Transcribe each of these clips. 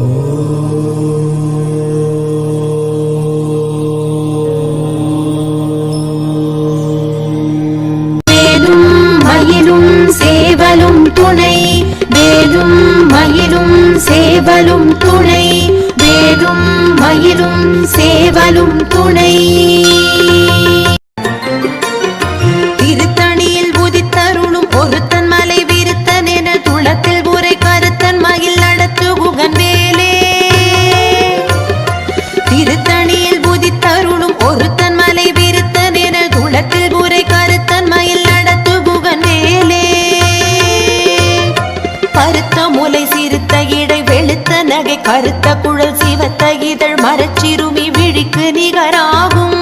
Oh. கருத்த குழல் சிவத்த இதழ் மரச்சிறுமி விழிக்கு நிகராகும்.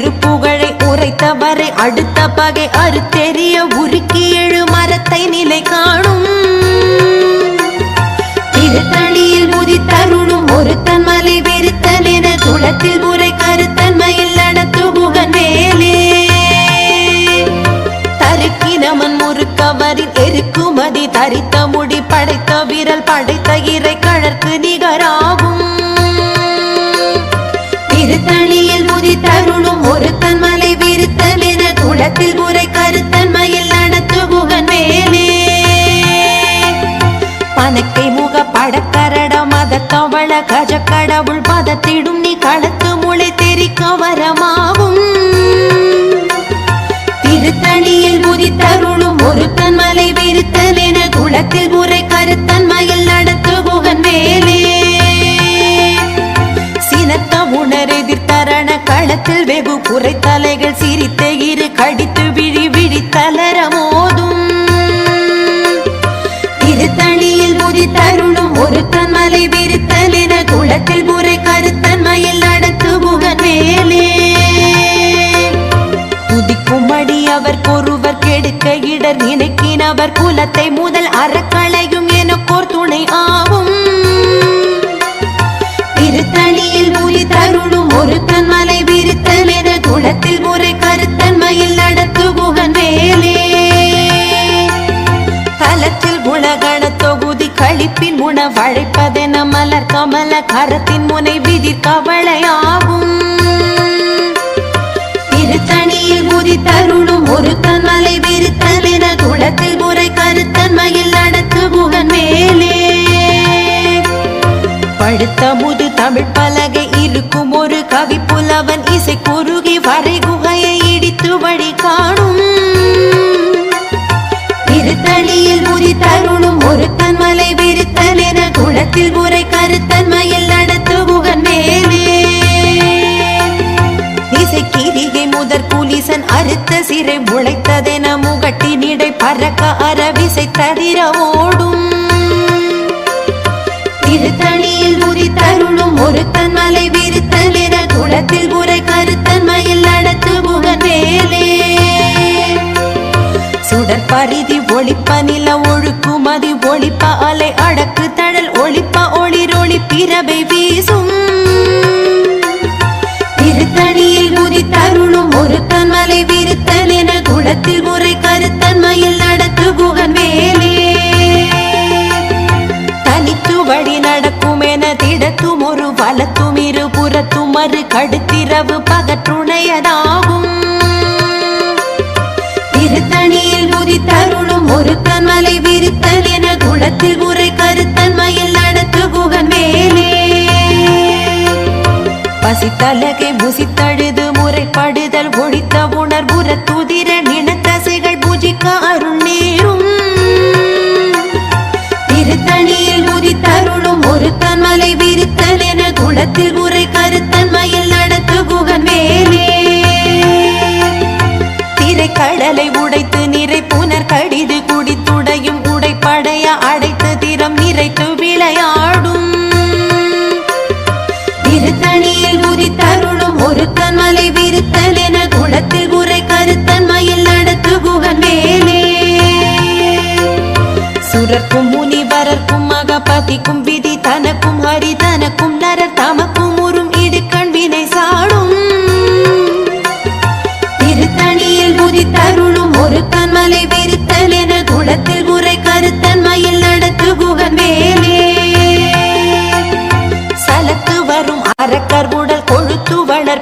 திருப்புகழை உரைத்தவரை அடுத்த பகை அறுத்தெறிய உரி என உரை கருத்தன்மையில் நடத்துபுகன் மேலே. பனக்கை முக படக்கரட மத கவள கஜ கடவுள் பதத்திடும் நீ அடித்து விழி விழி தளர மோதும். திருத்தணியில் முதித்தருளும் ஒருத்தன் ஒரு தன்மலை விரித்தலின குளத்தில் முறை கருத்தன்மையில் நடத்து புகன் மேலே. துதிக்கும்படி அவர் ஒருவர் கெடுக்க இடர் நினைக்கினவர் குலத்தை முதல் அறக்க கழிப்பின் வழைப்பதென மலர் கமல கரத்தின் முனை விதிர் கவலையாகும். திருத்தணியில் முதி தருணும் ஒரு தன்மலை விருத்தலென குளத்தில் முறை கருத்தன் மயில் நடத்து புகன் மேலே. படுத்த முது தமிழ் பலகை இருக்கும் ஒரு கவி புலவன் இசை குறுகி வரை குகையை இடித்து வழி காணும். கருத்தில் உரை கருத்தன்மையில் கருத்தன் மயில் நடத்து புகன் மேலே. இசைக்கிரிகை முதற் புலிசன் அறுத்த சிறை முளைத்ததென முகட்டினிடை பறக்க அரவிசை தவிர ஓடும் திருத்தணியில் உரி தருளும் ஒருத்தன் மலை விரித்தலிர குளத்தில் உரை கருத்தன்மையில் மயில் மேலே. சுடற்பரிதி ஒளிப்ப மறு கடுத்திரவு பகற்றுணையதாகும். திருத்தணியில் முதி தருளும் ஒருத்தன் மலை விருத்தன் என குளத்தில் உரை கருத்தன் மயில் நடத்து குகன் மேலே. பசித்தலகை முசித்தழுது முறைப்படுதல் ஒழித்த உணர்வுற துதிர மகபதிக்கும் விதி தனக்கும் ஹரி தனக்கும் நரர் தமக்கும் உறும் இது கண்வினை சாடும். திருத்தணியில் முதி தருளும் ஒரு கண்மலை விருத்தல் என குளத்தில் உரை கருத்தன்மையில் நடத்து குகன் வேலே சலத்து வரும் அரக்கர் உடல் கொழுத்து வளர்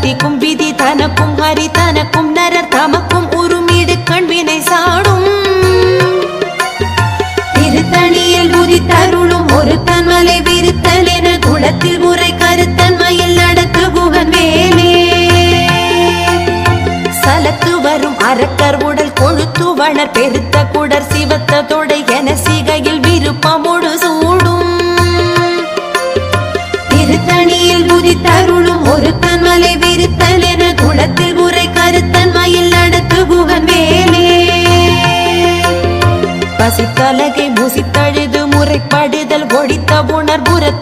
மகபதிக்கும் விதி தனக்கும் ஹரி தனக்கும் நரர் தமக்கும் உருமீடு கண்வினை சாடும். திருத்தணியில் உதித்தருளும் ஒரு தன்மலை விருத்தல் என குளத்தில் முறை கருத்தன்மையில் நடத்து குகன் வேலே சலத்து வரும் அரக்கர் உடல் கொழுத்து வளர் பெருத்த குடர் சிவத்த தொடை என சி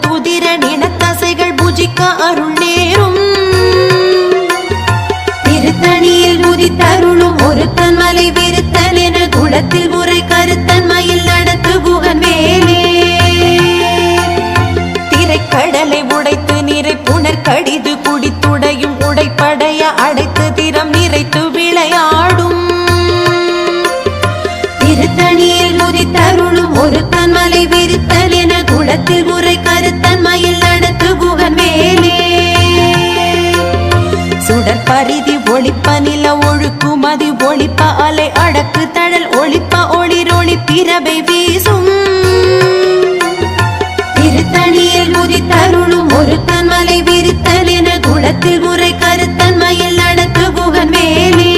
துதிர நினத்தசைகள் புஜிக்க அருள் நேரும். திருத்தணியில் உதித்தருளும் ஒரு தன்மலை விரித்தல் என குளத்தில் உரை கருத்தன்மையில் நடத்து குகன் வேலே திரைக்கடலை உடைத்து நிறை புனர் கடிது குடித்துடையும் உடைப்படைய அடைத்து திறம் நிறைத்து விளையாடும். திருத்தணியில் என குளத்தில் உரை பரிதி ஒளிப்ப நில ஒழுக்கு மதி ஒளிப்ப அலை அடக்கு தழல் ஒளிப்ப ஒளிரொளி பிறவை வீசும். திருத்தணியில் முதித்தருளும் ஒரு தன்மலை விரித்தல் என குளத்தில் முறை கருத்தன் மயில் நடத்து குகன் மேலே.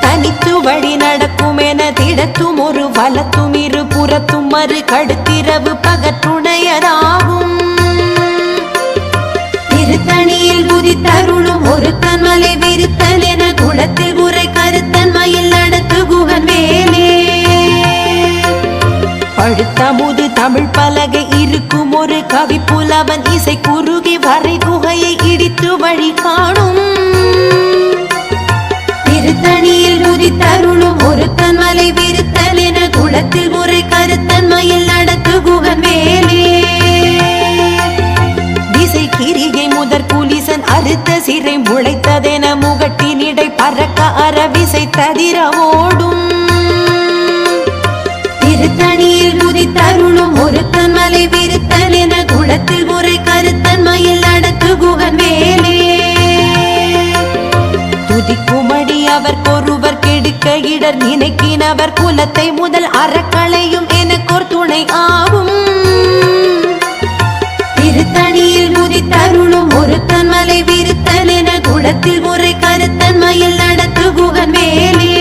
தனித்து வழி நடக்கும் என திடத்தும் ஒரு வலத்தும் இரு புறத்தும் மறு கடுத்திரவு பகற்றுணையராம் திருத்தணியில் புதித்தருளும் ஒரு தன்மலை விரித்தல் என குளத்தில் உரை கருத்தன் மயில் நடத்து குகன் வேலே பழுத்தமுது தமிழ் பலகை இருக்கும் ஒரு கவி புலவன் இசை குறுகி வரை குகையை இடித்து வழி காணும். திருத்தணியில் உதித்தருளும் ஒரு தன்மலை விரித்தல் என குளத்தில் முளைத்ததென முகட்டினிடை பறக்க அறவிசை ததிர ஓடும் திருத்தணியில் முதி உதித்தருளும் ஒரு தன்மலை விரித்தல் என குளத்தில் முறை கருத்தன்மையில் நடத்து குகன் வேலே துதிக்குமடி அவர் கொருவர் கெடுக்க இடர் நினைக்கினவர் குலத்தை முதல் அறக்களையும் எனக்கோர் துணை ஆ குளத்தில் முறை கருத்தன்மையில் நடத்து குகன் வேலே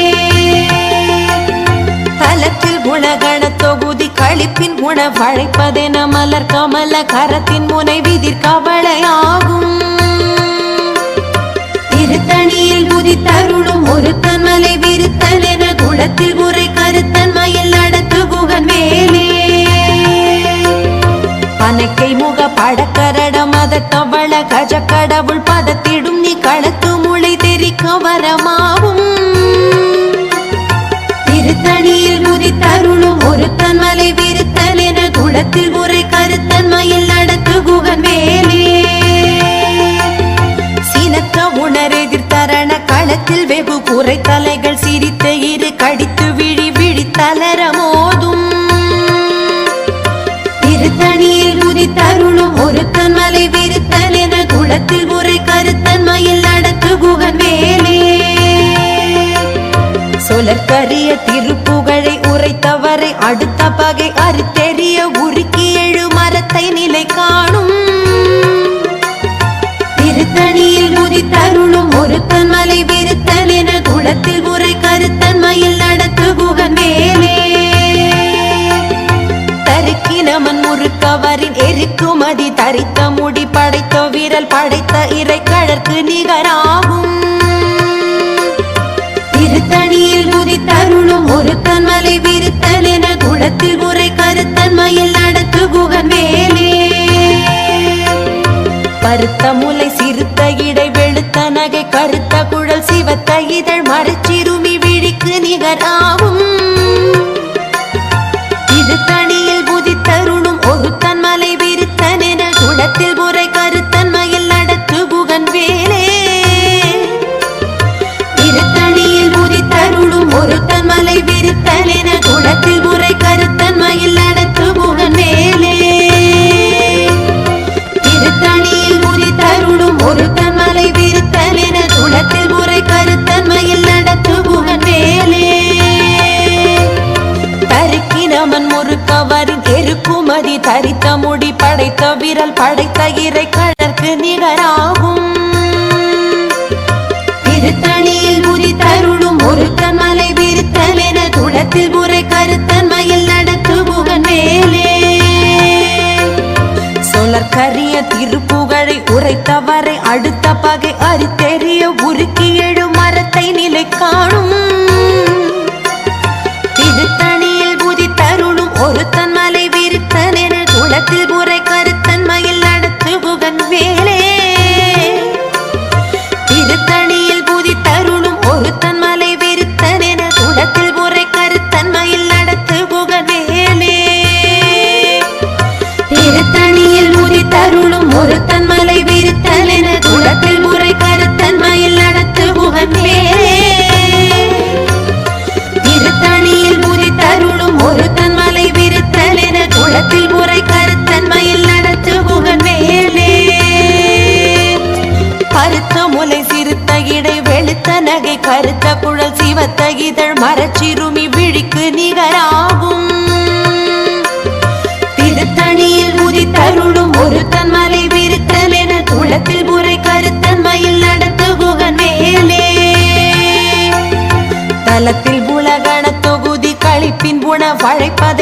தலத்தில் குணகண தொகுதி கழிப்பின் உணவழைப்பதென மலர் கமல கரத்தின் முனை விதிர் கவலையாகும். திருத்தணியில் புதித்தருளும் ஒரு தன்மலை விரித்தல் என குளத்தில் அரிய திருப்புகழை உரைத்தவரை அடுத்த பகை அறுத்தெறிய உருக்கி எழு மரத்தை நிலை காணும். திருத்தணியில் முதித்தருளும் ஒரு தன்மலை விருத்தல் என குளத்தில் உரை கருத்தன் மயில் நடத்து குகன் மேலே. தருக்கினமன் முறுக்கவரின் எருக்குமதி தரித்த முடி படைத்த வீரல் படைத்த இறை கழற்கு நிகராகும். கருத்தில் உரை கருத்தன்மையில் நடத்து குகன் வேலே பருத்த முலை சிறுத்த இடை வெளுத்த நகை கருத்த குழல் சிவத்த இதழ் மரச்சிறுமி விழிக்கு நிகராகும். படைத்த விரல் படைத்த இறை கழற்கு நிகர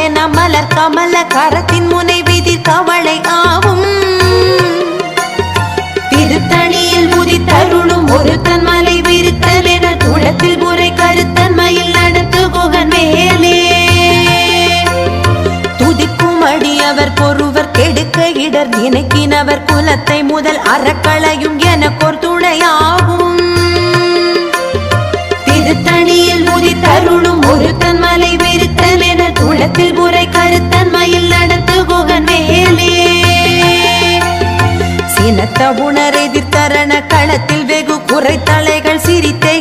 வழைப்பதென மலர் கமல கரத்தின் முனை விதிர் கவலை ஆகும் திருத்தணியில் உதித்தருளும் ஒரு தன்மலை விருத்தல் என குளத்தில் முறை கருத்தன்மையில் நடத்து குகன் மேலே. துதிக்கும் அடியவர் பொறுவர் கெடுக்க இடர் நினைக்கினவர் குலத்தை முதல் அறக்களையும் எனக்கோர் துணையாகும். திருத்தணியில் உதித்தருளும் ஒரு தன்மலை விருத்தல் குளத்தில் உரை கருத்தன்மையில் நடத்து குகன் வேலே சினத்த உணர் எதிர்த்தரண களத்தில் வெகு குறை தலைகள் சிரித்தே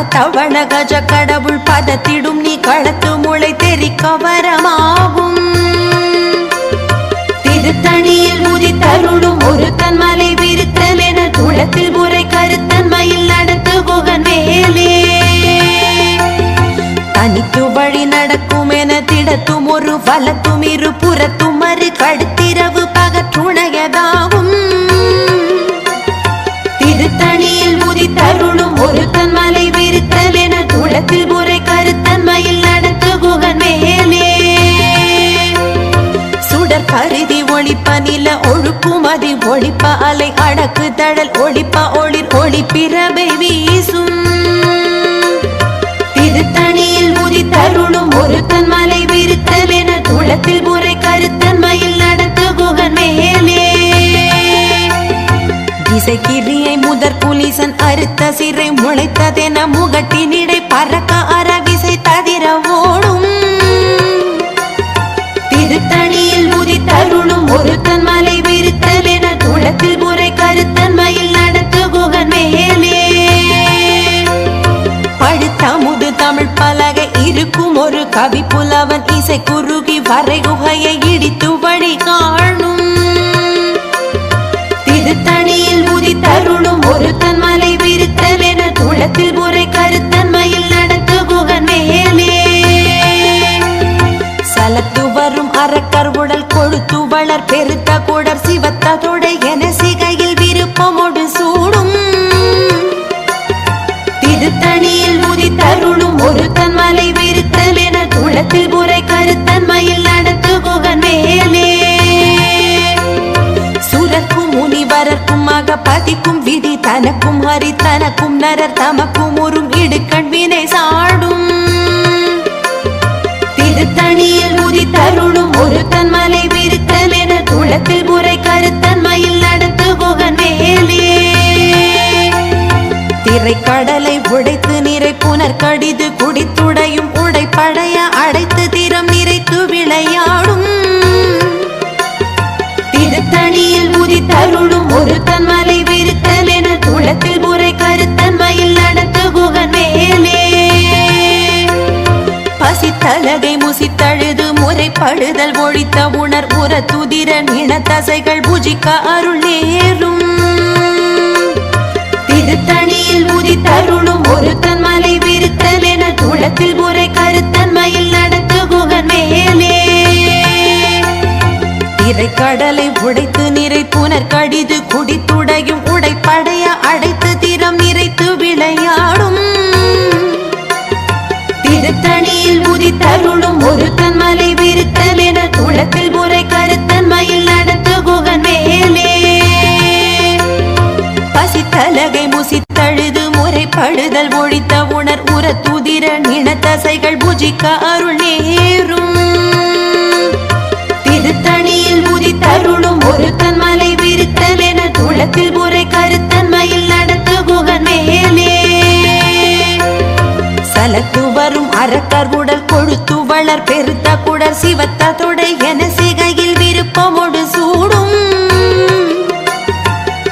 கரடம் மத தவண கஜ கடவுள் பதத்திடும் நீ களத்து முளை தெரி கவரமாகும் திருத்தணியில் உதித்தருளும் ஒரு தன்மலை விருத்தல் என குளத்தில் முறை கருத்தன்மையில் நடத்து குகன் மேலே. தனித்து வழி நடக்கும் என திடத்தும் ஒரு வலத்தும் இரு புறத்தும் மறு கடுத்திரவு பகற்றுணையதாகும். திருத்தணியில் உதித்தருளும் குளத்தில் உரை கருத்தன்மையில் நடத்து குகன் வேலே சுடர் பருதி ஒளிப்ப நில ஒழுக்குமதி ஒளிப்ப அலை அடக்கு தழல் ஒளிப்ப ஒளிர் ஒளி பிறவை வீசும். திருத்தணியில் முதி தருளும் ஒரு தன்மலை விருத்தல் என குளத்தில் உரை கருத்தன்மையில் நடத்து குகன் மேலே. திசைக்கிரியை முதற் புலிசன் அறுத்த சிறை முளைத்ததென முகட்டினிடை கவி புலவன் இசை குறுகி வரை குகையை இடித்து வழி காணும். திருத்தணியில் உதித்தருளும் ஒரு தன்மலை விருத்தல் என குளத்தில் முறை கருத்தன்மையில் நடத்து குகன் மேலே. சலத்து வரும் அறக்கர் உடல் கொடுத்து வளர் பெருத்த கூட தனக்கும் ஹரி தனக்கும் நரர் தமக்கும் உறும் இடுக்கண்வினை சாடும். திருத்தணியில் முதி தருளும் ஒரு தன்மலை விருத்தன் என துளத்தில் முறை கருத்தன்மையில் நடத்து குகன் வேலே திரைக்கடலை உடைத்து நிறை புனர் கடிது குடித்துடையும் பசித்தலகை முசித்தழுது முறைப்படுதல் ஒழித்த உணர் உர துதிர நினத்தசைகள் புஜிக்க அருள் நேரும். திருத்தணியில் முதி தருளும் ஒரு தன்மலை விருத்தல் என துளத்தில் முறை கருத்தன்மையில் நடத்து குகன் மேலே. திரைக்கடலை உடைத்து நிறை புனர் கடிது குடித்துடையும் உடைப்படைய அடைத்து திறம் நிறைத்து திருத்தணியில் முதி தருளும் ஒரு தன்மலை விருத்தல் என துளத்தில் முறை கருத்தன்மையில் நடத்து குகன் மேலே. பசித்தலகை முசித்தழுது முறைப்படுதல் ஒழித்த உணர் உர துதிர நினத்தசைகள் புஜிக்க அருள் நேரும். திருத்தணியில் முதி தருளும் ஒரு தன்மலை விருத்தல் என துளத்தில் முறை கருத்தன்மையில் வளர்த்து வரும் அரக்கர் உடல் கொழுத்து வளர் பெருத்த குடர் சிவத்த தொடை என சிகையில் விருப்பமோடு சூடும்.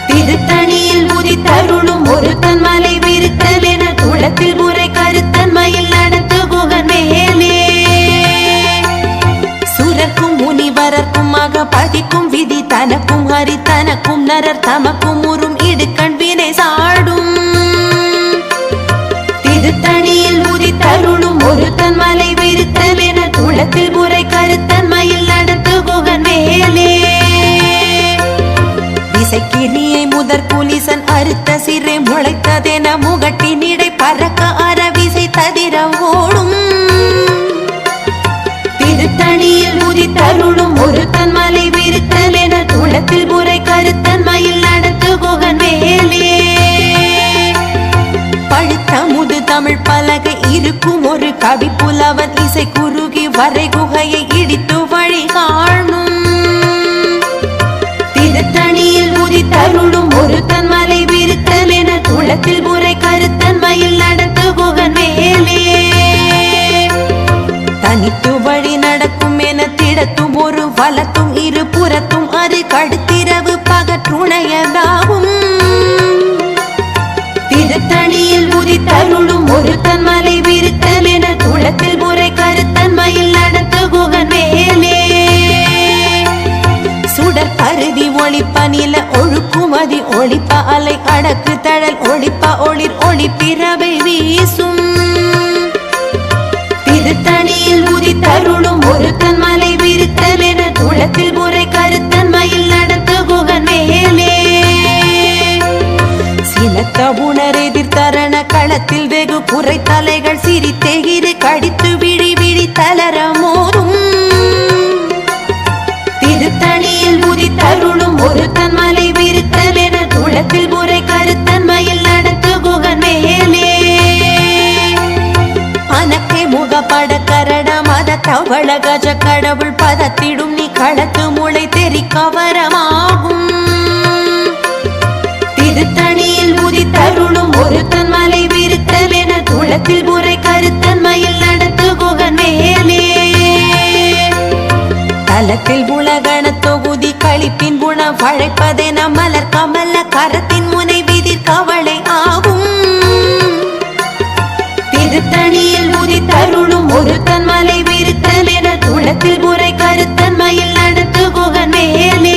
திருத்தணியில் முதி தருளும் ஒரு தன்மலை விருத்தல் என குளத்தில் முறை கருத்தன் மயில் நடத்து குகன் மேலே. சுரக்கும் முனிவரக்கும் மக பதிக்கும் விதி தனக்கும் ஹரி தனக்கும் நரர் தமக்கும் உரு அவன் இசை குறுகி வரை குகையை இடித்து வழி காணும். திருத்தணியில் முதி தருளும் ஒரு தன்மலை விருத்தல் என குளத்தில் முறை கருத்தன்மையில் நடத்து குகன் மேலே. தனித்து வழி நடக்கும் என திடத்தும் ஒரு வலத்தும் இரு புறத்தும் நில ஒழுக்குமதி ஒளிப்ப அலை அடக்கு தழல் ஒளிப்ப ஒளிர் ஒளி பிறவை வீசும். தலத்தில் குணகண தொகுதி கழிப்பின் குண வழைப்பதென மலர் கமல கரத்தின் முனை விதிர் கவலை ஆகும். திருத்தணியில் முதி தருளும் ஒரு தன்மலை விருத்தல் என துளத்தில் முறை கருத்தன் மயில் நடத்து குகன் மேலே.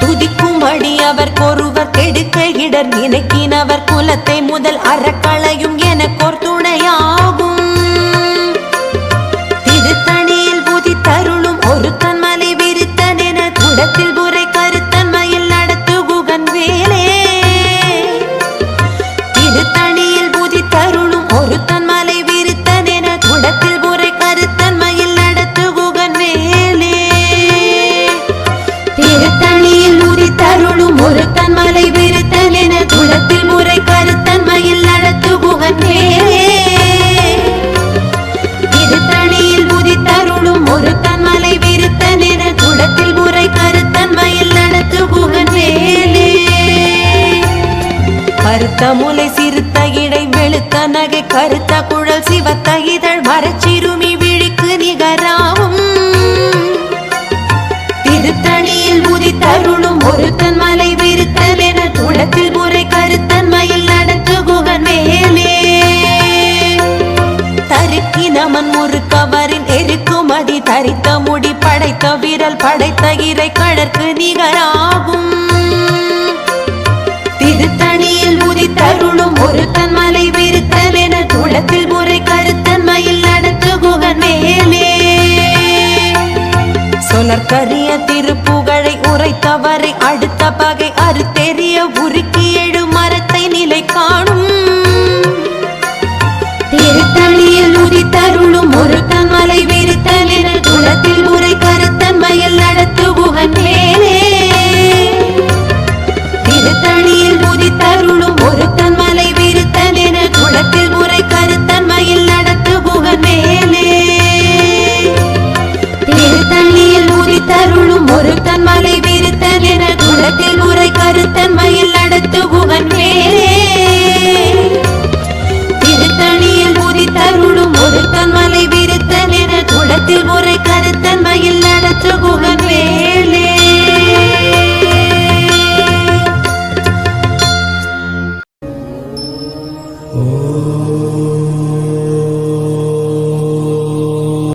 துதிக்கும்படி அவர் கொருவர் கெடுக்க இடர் நினைக்கினவர் குலத்தை முதல் அறக்க